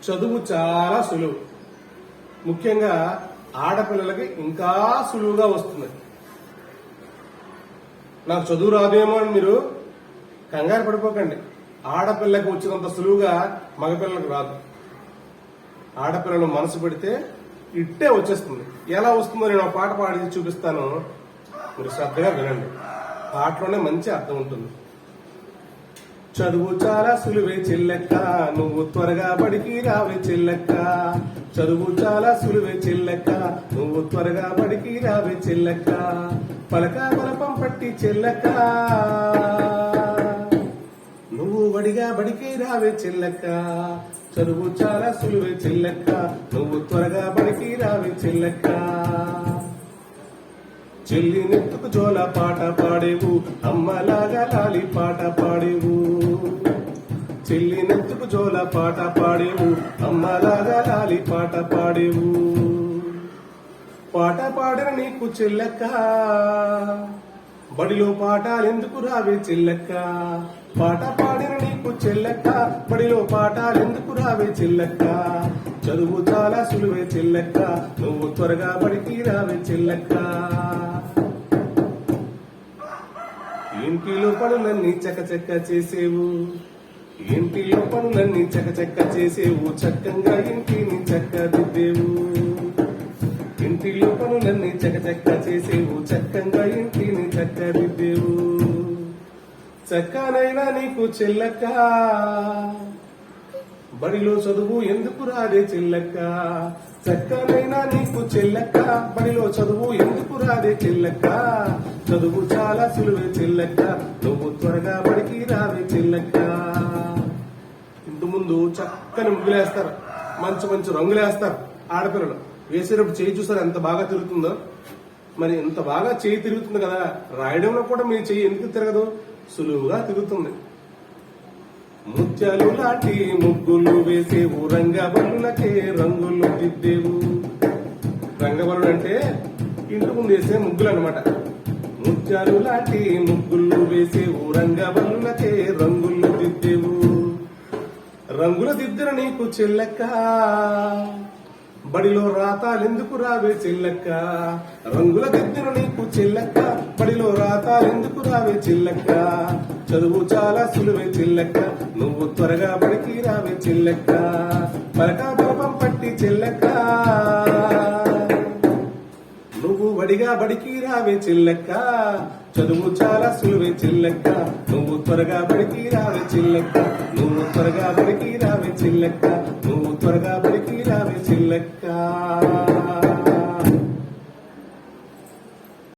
చదువు చాలా సులువు. ముఖ్యంగా ఆడపిల్లలకి ఇంకా సులువుగా వస్తుంది. నాకు చదువు రాదేమో అని మీరు కంగారు పడిపోకండి. ఆడపిల్లకి వచ్చినంత సులువుగా మగపిల్లలకు రాదు. ఆడపిల్లలు మనసు పెడితే ఇట్టే వచ్చేస్తుంది. ఎలా వస్తుందో నేను ఒక పాట పాడి చూపిస్తాను. మీరు శ్రద్ధగా వినండి. పాటలోనే మంచి అర్థం ఉంటుంది. చదువు చాలా సులువే చెల్లెక్క. నువ్వు త్వరగా బడికి రావే చెల్లెక్క. చదువు చాలా సులువే చెల్లెక్క. నువ్వు త్వరగా బడికి రావే చెల్లెక్క. పలక బలపం పట్టి చెల్లెక్క. నువ్వు వడిగా బడికి రావే చెల్లెక్క. చదువు చాలా సులువే చెల్లెక్క. నువ్వు త్వరగా బడికి రావే చెల్లెక్క. చెల్లి నెత్తుకు జోల పాట పాడేవు? అమ్మలాగా లాలి పాట పాడేవు. చెల్లి నెత్తుకు జోల పాట పాడేవు? అమ్మలాగా లాలి పాట పాడేవు. పాట పాడిన నీకు చెల్లక్క. బడిలో పాఠాలెందుకు రావే చెల్లక్క? పాట పాడిన నీకు చెల్లక్క. బడిలో పాఠాలెందుకు రావే చెల్లక్క? చదువు చాలా సులువే చెల్లక్క. నువ్వు త్వరగా బడికి రావే చెల్లెక్క. ఇంటిలో పనులన్నీ చకచక్క చేసేవు. ఇంటిలో పనులన్నీ చకచక్క చేసేవు. చక్కంగా ఇంటిని చక్కదిద్దేవు. ఇంటిలో పనులన్నీ చకచక్క చేసేవు. చక్కంగా ఇంటిని చక్కదిద్దేవు. చక్కనైనా నీకు చెల్లక్క. బడిలో చదువు ఎందుకు రాదే చెల్లక్క? చక్కనైనా నీకు చెల్లక్క. బడిలో చదువు ఎందుకు రాదే చెల్లక్క? చదువు చాలా సులువే చెల్లక్క. నువ్వు త్వరగా పడికి రావే చెల్లక్క. ఇంటి ముందు చక్కని ముగ్గులేస్తారు. మంచి మంచి రంగులేస్తారు ఆడపిల్లలు. వేసేటప్పుడు చేయి చూస్తారు ఎంత బాగా తిరుగుతుందో? మరి ఇంత బాగా చేయి తిరుగుతుంది కదా. రాయడంలో కూడా మీ చెయ్యి ఎందుకు తిరగదు? సులువుగా తిరుగుతుంది. ముత్యాలు లాంటి ముగ్గులు వేసేవు. రంగబరులకే రంగులు దిద్దేవు. రంగబరుడు అంటే ఇంటి ముందు వేసే ముగ్గులు అనమాట ముత్యాలు లాంటి ముగ్గులు వేసే రంగబలులకే రంగులు దిద్దేవు. రంగుల దిద్దిన నీకు చెల్లెక్క. బడిలో రాతాలెందుకు రావే చెల్లెక్క? రంగుల దిద్దిన నీకు చెల్లెక్క. బడిలో రాతాలెందుకు రావే చెల్లెక్క? చదువు చాలా సులువే చెల్లెక్క. నువ్వు త్వరగా బడికి రావే చెల్లెక్క. పలకా పాపం పట్టి చెల్లెక్క. బడిగా బడికి రావే చిల్లక్క. చదువు చాలా సులువే చిల్లక్క. నువ్వు త్వరగా బడికి రావే చిల్లక్క. నువ్వు త్వరగా బడికి రావే చిల్లక్క. నువ్వు త్వరగా బడికి రావే చెల్లెక్క.